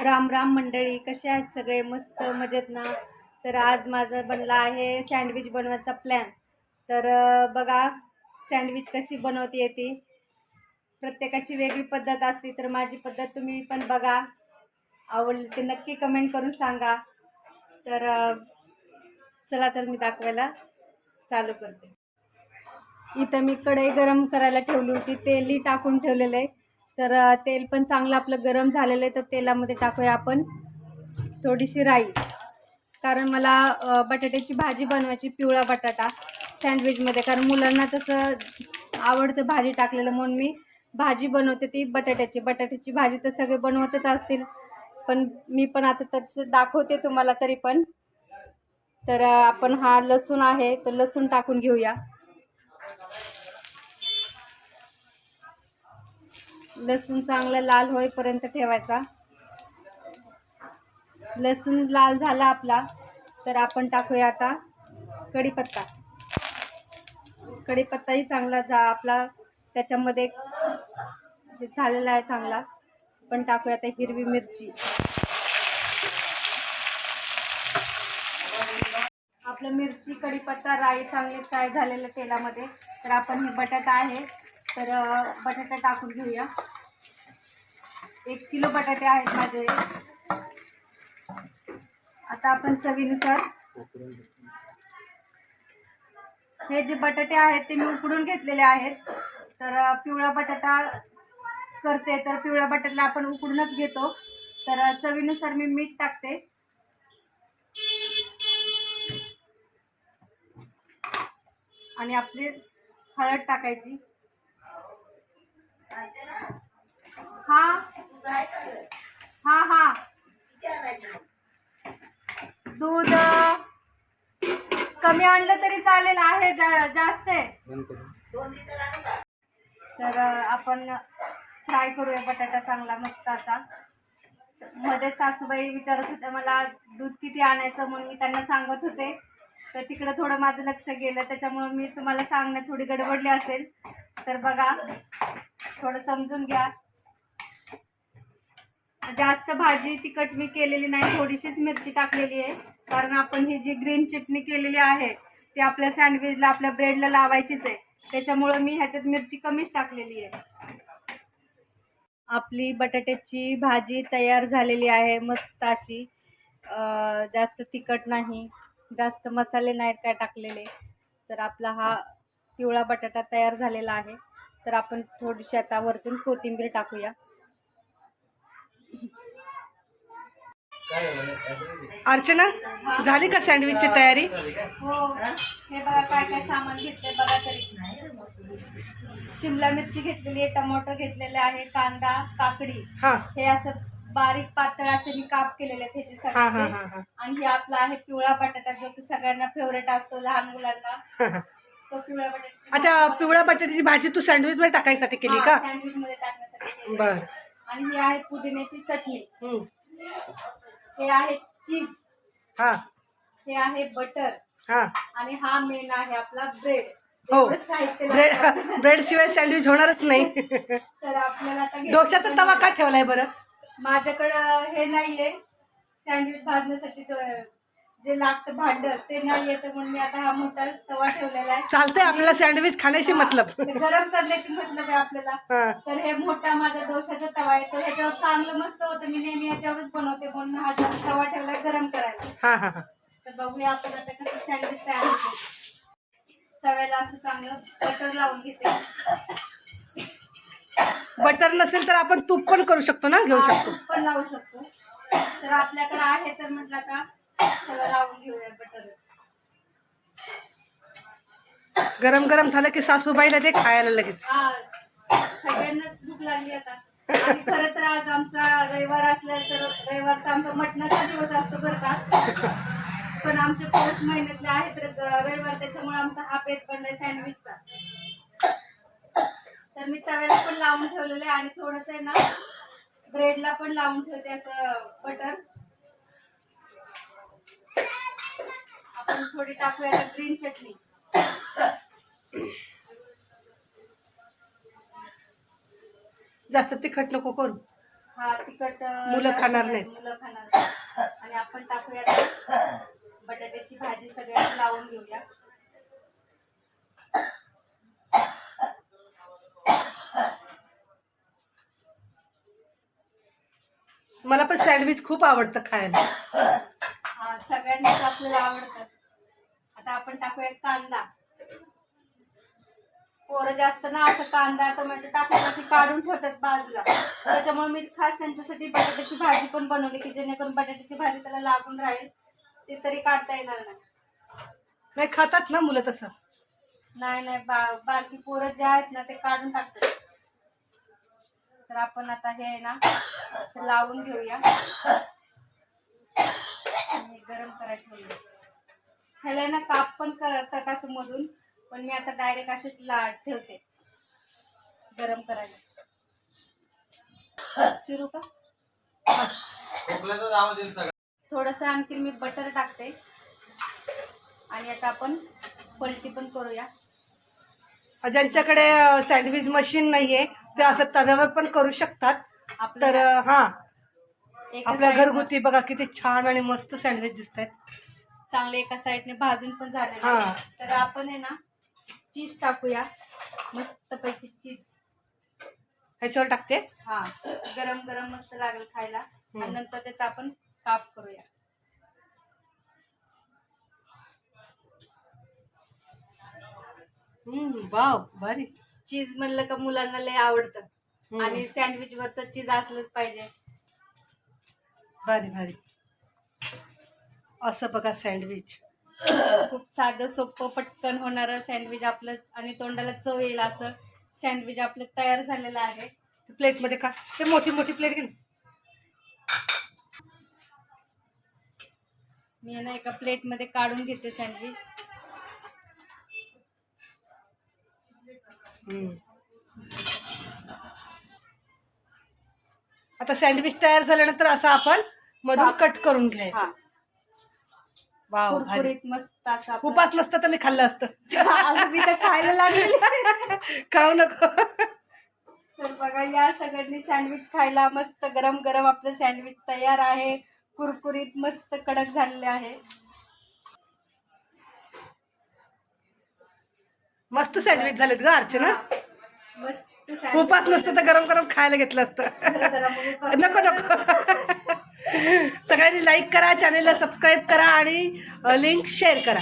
राम राम मंडळी कसे आहेत सगळे? मस्त मजेत ना? तर आज माझं बनला आहे सँडविच बनवायचा प्लॅन तर बघा सँडविच कशी बनवते ती. प्रत्येकाची वेगळी पद्धत असते तर माझी पद्धत तुम्ही पण बघा. आवडली ते नक्की कमेंट करून सांगा. तर चला तर मी दाखवायला चालू करते. इथं मी कढई गरम करायला ठेवली होती तेलही टाकून ठेवलेलं आहे. तर तेल पण चांगलं आपलं गरम झालेलं आहे तर तेलामध्ये टाकूया आपण थोडीशी राई. कारण मला बटाट्याची भाजी बनवायची पिवळा बटाटा सँडविचमध्ये. कारण मुलांना तसं आवडतं भाजी टाकलेलं म्हणून मी भाजी बनवते ती बटाट्याची. बटाट्याची भाजी तर सगळे बनवतच असतील. पण मी पण आता तसं दाखवते तुम्हाला तरी पण. तर आपण हा लसूण आहे तो लसूण टाकून घेऊया. लसूण चांगला लाल होईपर्यंत ठेवायचा. लसूण लाल झाला आपला तर आपण टाकूया आता कढीपत्ता. कढीपत्ताही चांगला जा आपला त्याच्यामध्ये झालेला आहे चांगला. पण टाकूया आता हिरवी मिरची. आपलं मिरची कढीपत्ता राई चांगले फ्राय झालेलं तेलामध्ये. तर आपण हे बटाटा आहे तर बटाटा टाकून घेऊया. एक किलो बटाटे आहेत माझे. आता आपण चवीनुसार हे जे बटाटे आहेत ते मी उकडून घेतलेले आहेत. तर पिवळा बटाटा करते तर पिवळ्या बटाट्याला आपण उकडूनच घेतो. तर चवीनुसार मी मीठ टाकते. आणि आपली हळद टाकायची. हा. हा हा. दूध कमी आणलं तरी चालेल आहे जा, जास्त आहे. तर आपण फ्राय करूया बटाटा चांगला मस्त असा. मध्ये सासूबाई विचारत होत्या मला दूध किती आणायचं? म्हणून मी त्यांना सांगत होते. तर तिकडं थोडं माझं लक्ष गेलं त्याच्यामुळं मी तुम्हाला सांगण्यात थोडी गडबडली असेल. तर बघा थोडं समजून घ्या. जास्त भाजी तिखट मी केलेली नाही थोडीशीच मिरची टाकलेली आहे. कारण आपण ही जी ग्रीन चटणी केलेली आहे ती आपल्या सँडविचला आपल्या ब्रेडला लावायचीच आहे. त्याच्यामुळं मी ह्याच्यात मिरची कमीच टाकलेली आहे. आपली बटाट्याची भाजी तयार झालेली आहे मस्त अशी. जास्त तिखट नाही जास्त मसाले नाहीत काय टाकलेले. तर आपला हा पिवळा बटाटा तयार झालेला आहे. तर आपण थोडीशी आता वरतून कोथिंबीर टाकूया. अर्चना झाली का सँडविचची तयारी? हो. हे बघा काय काय सामान घेतले बघा तरी. शिमला मिरची घेतलेली आहे टमाटर घेतलेले आहे कांदा काकडी. हा. हे असं बारीक पातळ असे मी काप केलेले आहेत ह्याचे हा हा हा हा. आणि हे आपला आहे पिवळा बटाटा जो की सगळ्यांना फेवरेट असतो लहान मुलांना. तो पिवळ्या बटाट्याची अच्छा पिवळ्या बटाट्याची भाजी तू सँडविच मध्ये टाकायसाठी केली का? सँडविच मध्ये टाकण्यासाठी केलेली बर. आणि ही आहे पुदिन्याची चटणी. हम्म. हे आहे चीज. हा. हे आहे बटर. हा. आणि हा मेन आहे आपला ब्रेड. हो. एवढंच साहित्य लागतं. ब्रेड ब्रेड शिवाय सँडविच होणारच नाही. तर आपल्याला आता घे- डोशाचा तवा का ठेवलाय बरं? माझ्याकडं हे नाहीये. सँडविच भाजण्यासाठी तो जे लागतं भांड ते नाहीये तर म्हणून मी आता हा मोठा तवा ठेवलेला आहे. चालतंय आपल्याला सँडविच खाण्याशी मतलब. ते गरम करण्याची मतलब आहे आपल्याला. हा. तर हे मोठा माझा डोशाचा तवा आहे तो ह्याच्यावर चांगलं मस्त होतं. मी नेहमी याच्यावरच बनवते म्हणून हा तवा ठेवलाय गरम करायला. हा हा हा. तर बघूया आपण आता कसं सँडविच तयार होते. तव्याला असं चांगलं बटर लावून घेते. बटर नसेल तर आपण तूप पण करू शकतो ना घेऊ शकतो. तूप पण लावू शकतो. तर आपल्याकडे आहे तर म्हटलं का लावून घेऊया बटर गरम गरम झालं की सासूबाईला ते खायला लगेच. हा सगळ्यांनाच भूक लागली आता. आणि खरं तर आज आमचा रविवार असल्या तर रविवारचा आमचा मटणाचा दिवस असतो बरं का. पण आमचे पौष महिन्यातले आहे तर रविवार त्याच्यामुळे आमचा हा पेट बनलाय सँडविचचा तर मी तव्याला पण लावून ठेवलेलं आहे आणि थोडंसं आहे ना ब्रेडला पण लावून ठेवते असं बटर आपण थोडी टाकूया ग्रीन चटणी जास्त तिखट नको करू हा तिखट मुलं खाणार नाहीत. मुलं खाणार. आणि आपण टाकूया बटाट्याची भाजी सगळ्यांना लावून घेऊया मला पण सँडविच खूप आवडतं खायला सगळ्यांनाच आपल्याला आवडतं आता आपण टाकूया कांदा. पोरं जास्त ना असं कांदा टोमॅटो टाकलं की काढून ठेवतात बाजूला. त्याच्यामुळे मी खास त्यांच्यासाठी बटाट्याची भाजी पण बनवली की जेणेकरून बटाट्याची भाजी त्याला लागून राहील. ते तरी काढता येणार नाही. नाही खातात ना मुलं तसं? नाही नाही बा बारकी पोरं जे आहेत ना ते काढून टाकतात. तर आपण आता हे आहे ना असं लावून घेऊया. गरम करायला ठेवूया ह्याला ना काप पण करतात असं मधून पण मी आता डायरेक्ट असे ला ठेवते. गरम करायला. चिरू का? थोडंसं आणखी मी बटर टाकते. आणि आता आपण पलटी पण करूया. ज्यांच्याकडे सँडविच मशीन नाहीये ते असं तव्यावर पण करू शकतात. तर हा. आपल्या घरगुती बघा किती छान आणि मस्त सँडविच दिसत आहेत चांगले एका साईडने भाजून पण झाले हा. तर आपण आहे ना चीज टाकूया. मस्त पैकी चीज ह्याच्यावर टाकते? हा. गरम गरम मस्त लागेल खायला. आणि नंतर त्याचा आपण काप करूया. हम्म, वाव भारी. चीज म्हणलं का मुलांना लय आवडतं. हम्म. आणि सँडविच वर तर चीज असलंच पाहिजे. भारी भारी. असं बघा सँडविच खूप साधं सोपं पटकन होणारं सँडविच आपलं आणि तोंडाला चव येईल असं सँडविच आपलं तयार झालेलं आहे. प्लेटमध्ये का? ते मोठी मोठी प्लेट घे. मी ना एका प्लेटमध्ये काढून घेते सँडविच हम्म. आता सँडविच तयार झाल्यानंतर असं आपण मधून कट करून घ्यायचं. वाव भारी. कुरकुरीत मस्त असं आपलं- उपास नसतं तर मी खाल्लं असतं. असं मी तर खायला लागले खाऊ नको. तर बघा या सगळ्यांनी सँडविच खायला मस्त गरम गरम आपलं सँडविच तयार आहे. कुरकुरीत मस्त कडक झालेले आहे. मस्त सँडविच झालेत ग अर्चना. मस्त. उपास नसतं तर गरम गरम खायला घेतलं असतं. नको नको. सगळ्यांनी लाईक करा चॅनेलला सबस्क्राईब करा आणि लिंक शेअर करा.